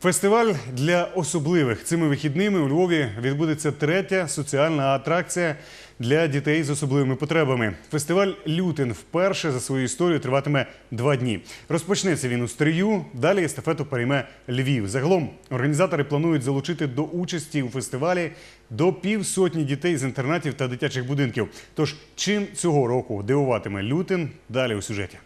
Фестиваль для особливих цими вихідними у Львові відбудеться третя соціальна атракція для дітей з особливими потребами. Фестиваль Лютин вперше за свою історію триватиме два дні. Розпочнеться він у Стрию. Далі естафету перейме Львів. Загалом організатори планують залучити до участі у фестивалі до півсотні дітей з інтернатів та дитячих будинків. Тож чим цього року дивуватиме Лютин? Далі у сюжеті.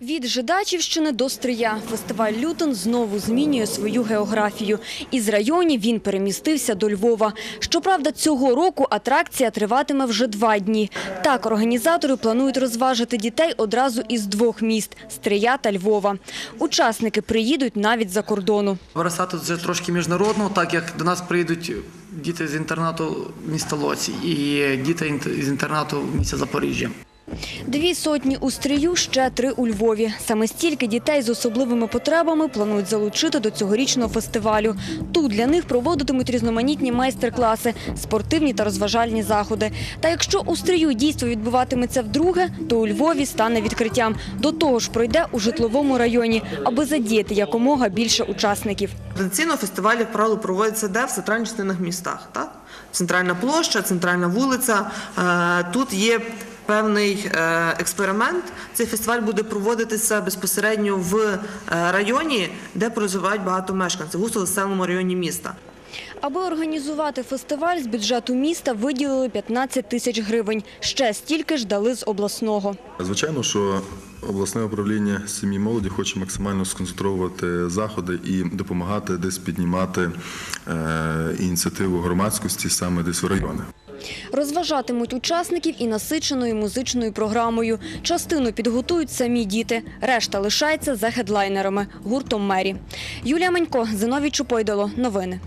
Від Жидачівщини до Стрия фестиваль Лютон знову змінює свою географію. Із районів він перемістився до Львова. Щоправда, цього року атракція триватиме вже два дні. Так, організатори планують розважити дітей одразу із двох міст – Стрия та Львова. Учасники приїдуть навіть за кордону. Вересату вже трошки міжнародно, так як до нас приїдуть діти з інтернату міста Лоці і діти з інтернату міста Запоріжжя. Дві сотні у Стрию, ще три у Львові. Саме стільки дітей з особливими потребами планують залучити до цьогорічного фестивалю. Тут для них проводитимуть різноманітні майстер-класи, спортивні та розважальні заходи. Та якщо у Стрию дійство відбуватиметься вдруге, то у Львові стане відкриттям. До того ж пройде у житловому районі, аби задіяти якомога більше учасників. Традиційно фестивалі, правило, проводяться де в центральних частинах містах. Центральна площа, центральна вулиця. Е, Тут є певний е, експеримент. Цей фестиваль буде проводитися безпосередньо в е, районі, де проживають багато мешканців, густонаселеному районі міста. Аби організувати фестиваль, з бюджету міста виділили 15 тисяч гривень. Ще стільки ж дали з обласного. Звичайно, що обласне управління сім'ї молоді хоче максимально сконцентрувати заходи і допомагати десь піднімати е, ініціативу громадськості саме десь в райони. Розважатимуть учасників і насиченою музичною програмою. Частину підготують самі діти, решта лишається за хедлайнерами – гуртом «Мері». Юлія Манько, Зиновій Чупойдало. Новини.